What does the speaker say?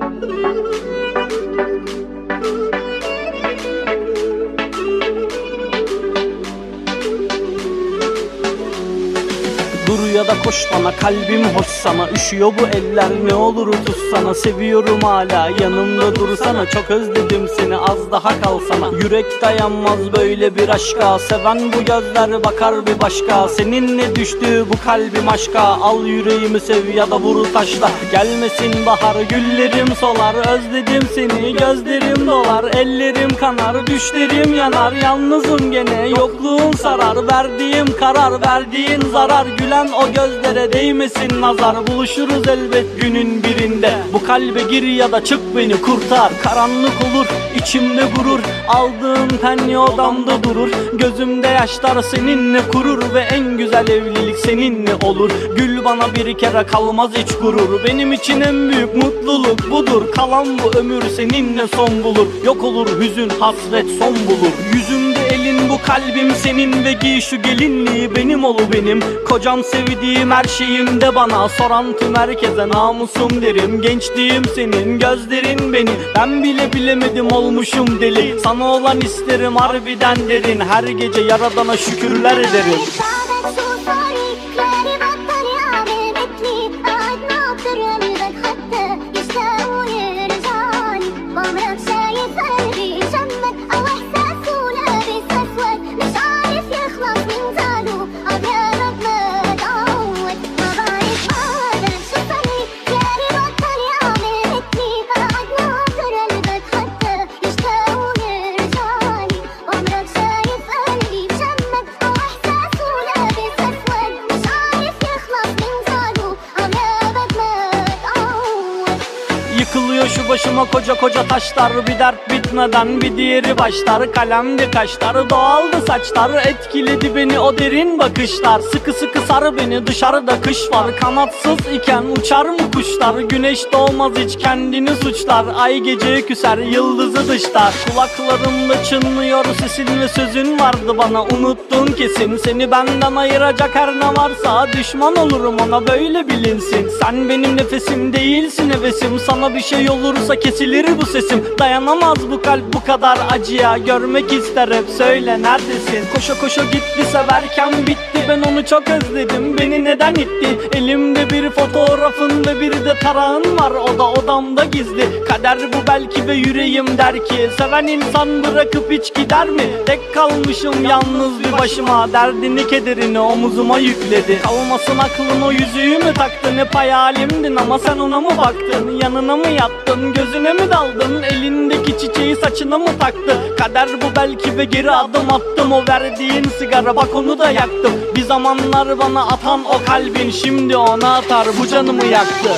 Thank you. Dur ya da koş bana kalbim hoş sana. Üşüyor bu eller ne olur tutsana Seviyorum hala yanımda dursana. Çok özledim seni az daha kalsana. Yürek dayanmaz böyle bir aşka. Seven bu gözler bakar bir başka. Seninle düştü bu kalbim aşka. Al yüreğimi sev ya da vur taşla. Gelmesin bahar güllerim solar. Özledim seni gözlerim dolar. Ellerim kanar düşlerim yanar. Yalnızım gene yokluğun sarar. Verdiğim karar verdiğin zarar Gülen o gözlere değmesin nazar Buluşuruz elbet günün birinde. Bu kalbe gir ya da çık beni kurtar. Karanlık olur içimde gurur. Aldığın penye odamda durur. Gözümde yaşlar seninle kurur Ve en güzel evlilik seninle olur. Gül bana bir kere kalmaz hiç gurur. Benim için en büyük mutluluk budur. Kalan bu ömür seninle son bulur. Yok olur hüzün hasret son bulur. Yüzümde elin bu kalbim senin Ve giy şu gelinliği benim olu benim. Kocam sevdiğim her şeyim de bana Soran tüm herkese namusum derim. Gençliğim senin gözlerin beni. Ben bile bilemedim olmuşum deli. Sana olan isterim harbiden derin. Her gece yaradana şükürler ederim Michael Yıkılıyor şu başıma koca koca taşlar. Bir dert bitmeden bir diğeri başlar. Kalemdi kaşlar doğaldı saçlar. Etkiledi beni o derin bakışlar. Sıkı sıkı sar beni dışarıda kış var. Kanatsız iken uçar mı kuşlar? Güneş doğmaz hiç kendini suçlar. Ay gece küser yıldızı dışlar. Kulaklarımda çınlıyor sesin ve sözün vardı bana. Unuttun kesin seni benden ayıracak her ne varsa. Düşman olurum ona böyle bilinsin. Sen benim nefesim değilsin hevesim. Sana bir şey olursa kesilir bu sesim. Dayanamaz bu kalp bu kadar acıya. Görmek ister hep söyle neredesin? Koşa koşa gitti severken bitti. Ben onu çok özledim beni neden itti? Elimde bir fotoğrafın ve bir de tarağın var. O da odamda gizli. Kader bu belki ve yüreğim der ki Seven insan bırakıp hiç gider mi? Tek kalmışım yalnız bir başıma. Derdini kederini omuzuma yükledi. Kalmasın aklın o yüzüğü mü taktın? Hep hayalimdin ama sen ona mı baktın? Yanına mı yattın gözüne mi daldın? Elindeki çiçeği saçına mı taktı? Kader bu belki ve geri adım attım. O verdiğin sigara bak onu da yaktım. Bir zamanlar bana atan o kalbin Şimdi ona atar bu canımı yaktı